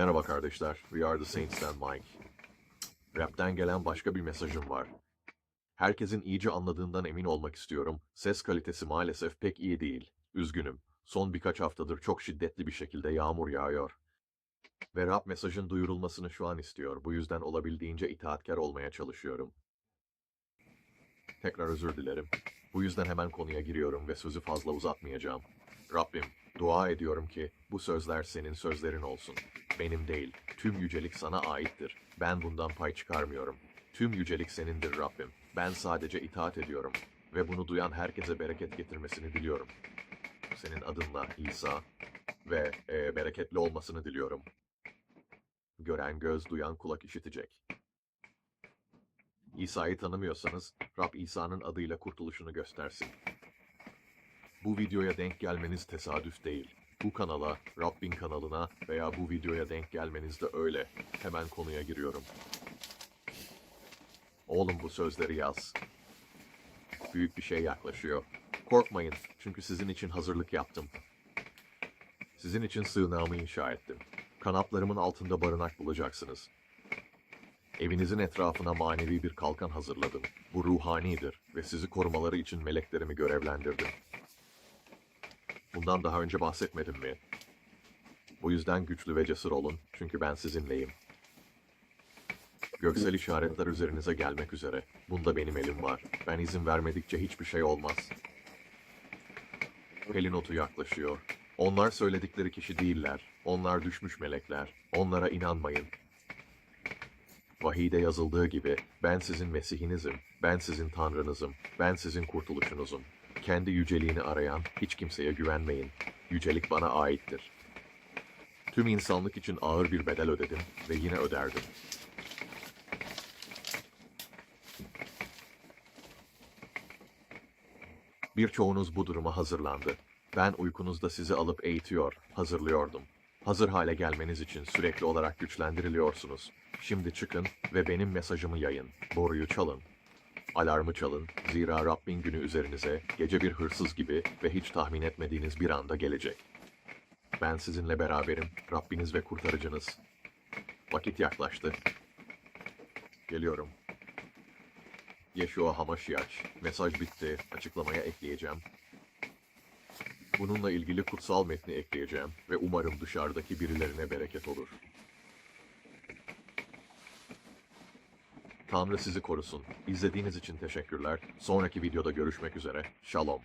Merhaba kardeşler. We are the Saints'ten Mike. Rap'ten gelen başka bir mesajım var. Herkesin iyice anladığından emin olmak istiyorum. Ses kalitesi maalesef pek iyi değil. Üzgünüm. Son birkaç haftadır çok şiddetli bir şekilde yağmur yağıyor. Ve rap mesajın duyurulmasını şu an istiyor. Bu yüzden olabildiğince itaatkar olmaya çalışıyorum. Tekrar özür dilerim. Bu yüzden hemen konuya giriyorum ve sözü fazla uzatmayacağım. Rabbim, dua ediyorum ki bu sözler senin sözlerin olsun. Benim değil, tüm yücelik sana aittir. Ben bundan pay çıkarmıyorum. Tüm yücelik senindir Rabbim. Ben sadece itaat ediyorum. Ve bunu duyan herkese bereket getirmesini diliyorum. Senin adınla İsa ve e, bereketli olmasını diliyorum. Gören göz, duyan kulak işitecek. İsa'yı tanımıyorsanız, Rab İsa'nın adıyla kurtuluşunu göstersin. Bu videoya denk gelmeniz tesadüf değil. Bu kanala, Rabbin kanalına veya bu videoya denk gelmeniz de öyle. Hemen konuya giriyorum. Oğlum bu sözleri yaz. Büyük bir şey yaklaşıyor. Korkmayın çünkü sizin için hazırlık yaptım. Sizin için sığınağımı inşa ettim. Kanatlarımın altında barınak bulacaksınız. Evinizin etrafına manevi bir kalkan hazırladım. Bu ruhanidir ve sizi korumaları için meleklerimi görevlendirdim. Bundan daha önce bahsetmedim mi? Bu yüzden güçlü ve cesur olun çünkü ben sizinleyim. Göksel işaretler üzerinize gelmek üzere. Bunda benim elim var. Ben izin vermedikçe hiçbir şey olmaz. Pelinotu yaklaşıyor. Onlar söyledikleri kişi değiller. Onlar düşmüş melekler. Onlara inanmayın. Vahide yazıldığı gibi ben sizin Mesihinizim, ben sizin Tanrınızım, ben sizin kurtuluşunuzum. Kendi yüceliğini arayan hiç kimseye güvenmeyin. Yücelik bana aittir. Tüm insanlık için ağır bir bedel ödedim ve yine öderdim. Birçoğunuz bu duruma hazırlandı. Ben uykunuzda sizi alıp eğitiyor, hazırlıyordum. Hazır hale gelmeniz için sürekli olarak güçlendiriliyorsunuz. Şimdi çıkın ve benim mesajımı yayın. Boruyu çalın. Alarmı çalın. Zira Rabbin günü üzerinize gece bir hırsız gibi ve hiç tahmin etmediğiniz bir anda gelecek. Ben sizinle beraberim. Rabbiniz ve kurtarıcınız. Vakit yaklaştı. Geliyorum. Yeshua Hamashiach. Mesaj bitti. Açıklamaya ekleyeceğim. Bununla ilgili kutsal metni ekleyeceğim ve umarım dışarıdaki birilerine bereket olur. Tanrı sizi korusun. İzlediğiniz için teşekkürler. Sonraki videoda görüşmek üzere. Shalom.